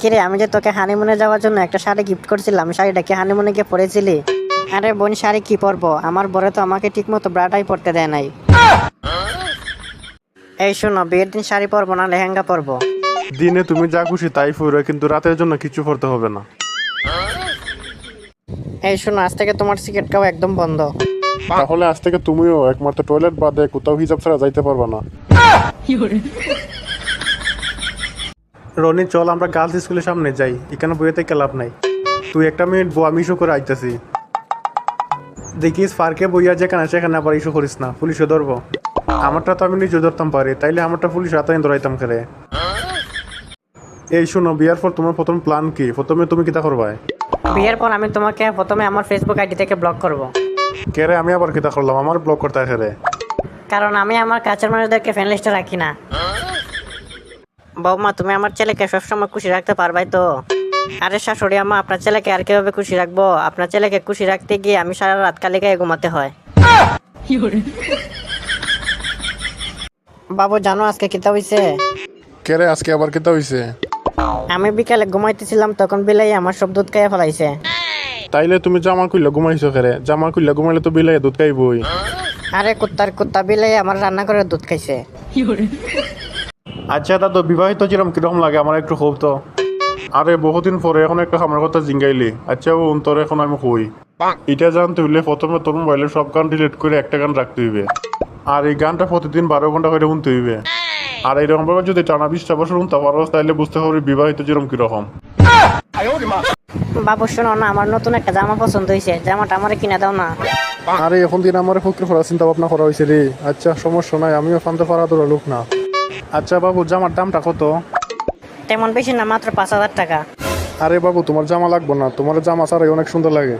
কিরে আমি যে তোকে হানিমুনে যাওয়ার জন্য একটা শাড়ি গিফট করছিলাম শাড়িটা কি হানিমুনে গিয়ে পরেছিলি? আরে বোন শাড়ি কি পরবো? আমার বরে তো আমাকে ঠিক মতো ব্রাটাই পরতে দেয় নাই। এই শোনো বিয়ের দিন শাড়ি পরবো না লেহেঙ্গা পরবো। দিনে তুমি যা খুশি তাই ফুরো কিন্তু রাতের জন্য কিছু করতে হবে না। এই শোনো আজ থেকে তোমার সিগারেট খাওয়া একদম বন্ধ। তাহলে আজ থেকে তুমিও একমাত্র টয়লেট বাদে কোথাও হিসাব ছাড়া যাইতে পারবে না। রনি চল আমরা গার্লস স্কুলের সামনে যাই। এখানে বইয়েতে ক্লাব নাই। তুই একটা মিনিট বউ আমি ইস্যু করে আইতাছি। দেখিস পার্কে বইয়া যেখানে সেখানে আবার ইস্যু করিস না। পুলিশে ধরবো। আমারটা তো আমি নিজে ধরতাম পারি। তাইলে আমারটা পুলিশ হাতে ধরাইতাম খেলে এই শোনো বিয়ার পর তোমার প্রথম প্ল্যান কি? প্রথমে তুমি কিতা করবাই বিয়ের পর আমি তোমাকে প্রথমে আমার ফেসবুক আইডি থেকে ব্লক করব। কেরে আমি আবার কিতা করলাম? আমার ব্লক করতে খেলে কারণ আমি আমার কাছের মানুষদেরকে ফ্রেন্ড লিস্টে রাখি না। বৌমা তুমি আমার ছেলেকে সবসময় খুশি রাখতে পারবাই তো? আরে শাশুড়ি আমা আপনার ছেলেকে আর কীভাবে খুশি রাখব? আপনার ছেলেকে খুশি রাখতে গিয়ে আমি সারা রাত কালিকায় ঘুমাতে হয়। বাবু জানো আজকে কিতা হইছে? কেরে আজকে আবার কিতা হইছে? আমি বিকালে ঘুমাইতেছিলাম তখন বিলাই আমার সব দুধ খাইয়া ফেলাইছে। তাইলে তুমি জামা খুললে ঘুমাইছো কেরে জামা খুললে ঘুমাইলে তো বিলাই দুধ খাইবই। আরে কুত্তার কুত্তা বিলাই আমার রান্না করে দুধ খাইছে। আচ্ছা দাদু বিবাহিত ছিলাম কীরকম লাগে? আমার একটু খুব তো। আরে বহুদিন পরে এখন একটা আমার কথা জিঙ্গাইলি। আচ্ছা ও তোর এখন আমি কই? এটা জানতে হইলে প্রথমে তোর মোবাইলে সব গান ডিলিট করে একটা গান রাখতে হইবে। আর এই গানটা প্রতিদিন বারো ঘণ্টা করে শুনতে হইবে। আর এইরকম ভাবে যদি টানা বিশটা বছর শুনতে পারো তাহলে বুঝতে পারবি বিবাহিত যেরকম কীরকম। বাবু শোনো না আমার নতুন একটা জামা পছন্দ হয়েছে জামাটা আমার কিনে দাও না। আরে এখন দিন আমার ফকির করার চিন্তা ভাবনা করা হয়েছে রে। আচ্ছা সমস্যা নাই আমিও ফানতে পারা তোর লোক না। আচ্ছা বাবু জামার দামটা কত? তেমন বেশি না মাত্র পাঁচ হাজার টাকা। আরে বাবু তোমার জামা লাগবো না। তোমার জামা সারাই অনেক সুন্দর লাগে।